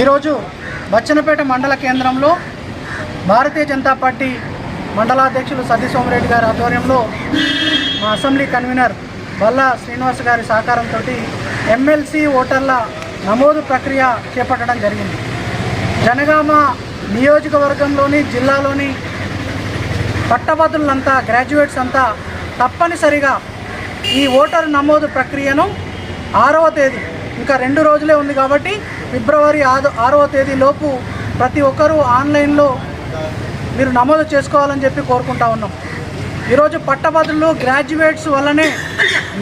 ఈరోజు బచ్చనపేట మండల కేంద్రంలో భారతీయ జనతా పార్టీ మండలాధ్యక్షులు సతీ సోమరెడ్డి గారి ఆధ్వర్యంలో మా అసెంబ్లీ కన్వీనర్ బల్లా శ్రీనివాస్ గారి సహకారంతో ఎమ్మెల్సీ ఓటర్ల నమోదు ప్రక్రియ చేపట్టడం జరిగింది. జనగామ నియోజకవర్గంలోని జిల్లాలోని పట్టభద్రులంతా గ్రాడ్యుయేట్స్ అంతా తప్పనిసరిగా ఈ ఓటరు నమోదు ప్రక్రియను ఆరవ తేదీ ఇంకా రెండు రోజులే ఉంది కాబట్టి ఫిబ్రవరి ఆరు ఆరవ తేదీ లోపు ప్రతి ఒక్కరూ ఆన్లైన్లో మీరు నమోదు చేసుకోవాలని చెప్పి కోరుకుంటా ఉన్నాం. ఈరోజు పట్టభద్రులు గ్రాడ్యుయేట్స్ వల్లనే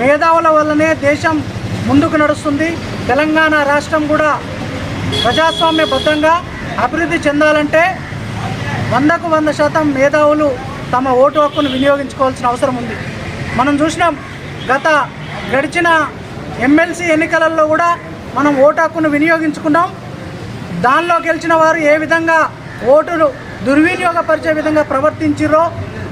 మేధావుల వల్లనే దేశం ముందుకు నడుస్తుంది. తెలంగాణ రాష్ట్రం కూడా ప్రజాస్వామ్యబద్ధంగా అభివృద్ధి చెందాలంటే వందకు వంద శాతం మేధావులు తమ ఓటు హక్కును వినియోగించుకోవాల్సిన అవసరం ఉంది. మనం చూసినాం గత గడిచిన ఎమ్మెల్సీ ఎన్నికలలో కూడా మనం ఓటు హక్కును వినియోగించుకున్నాం. దానిలో గెలిచిన వారు ఏ విధంగా ఓటును దుర్వినియోగపరిచే విధంగా ప్రవర్తించిరో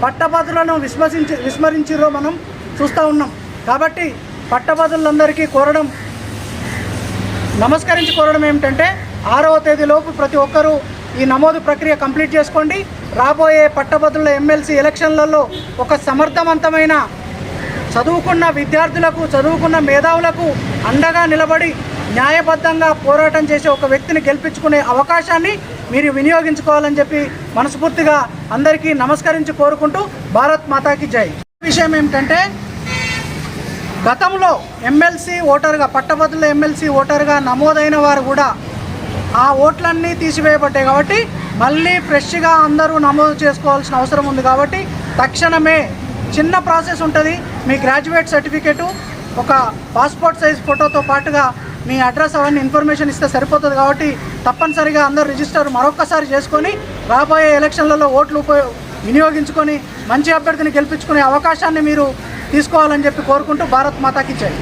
పట్టభద్రులను విశ్వసించి విస్మరించిరో మనం చూస్తూ ఉన్నాం. కాబట్టి పట్టభద్రులందరికీ కోరడం నమస్కరించి కోరడం ఏమిటంటే ఆరవ తేదీలోపు ప్రతి ఒక్కరూ ఈ నమోదు ప్రక్రియ కంప్లీట్ చేసుకోండి. రాబోయే పట్టభద్రుల ఎమ్మెల్సీ ఎలక్షన్లలో ఒక సమర్థవంతమైన చదువుకున్న విద్యార్థులకు చదువుకున్న మేధావులకు అండగా నిలబడి న్యాయబద్ధంగా పోరాటం చేసే ఒక వ్యక్తిని గెలిపించుకునే అవకాశాన్ని మీరు వినియోగించుకోవాలని చెప్పి మనస్ఫూర్తిగా అందరికీ నమస్కరించి కోరుకుంటూ భారత్ మాతాకి జై. విషయం ఏమిటంటే గతంలో ఎమ్మెల్సీ ఓటర్గా పట్టభద్రుల ఎమ్మెల్సీ ఓటర్గా నమోదైన వారు కూడా ఆ ఓట్లన్నీ తీసివేయబడ్డాయి కాబట్టి మళ్ళీ ఫ్రెష్గా అందరూ నమోదు చేసుకోవాల్సిన అవసరం ఉంది కాబట్టి తక్షణమే చిన్న ప్రాసెస్ ఉంటుంది. మీ గ్రాడ్యుయేట్ సర్టిఫికేటు ఒక పాస్పోర్ట్ సైజ్ ఫోటోతో పాటుగా మీ అడ్రస్ అవన్నీ ఇన్ఫర్మేషన్ ఇస్తే సరిపోతుంది కాబట్టి తప్పనిసరిగా అందరూ రిజిస్టర్ మరొక్కసారి చేసుకొని రాబోయే ఎలక్షన్లలో ఓట్లు వినియోగించుకొని మంచి అభ్యర్థిని గెలిపించుకునే అవకాశాన్ని మీరు తీసుకోవాలని చెప్పి కోరుకుంటూ భారత్ మాతాకి జై.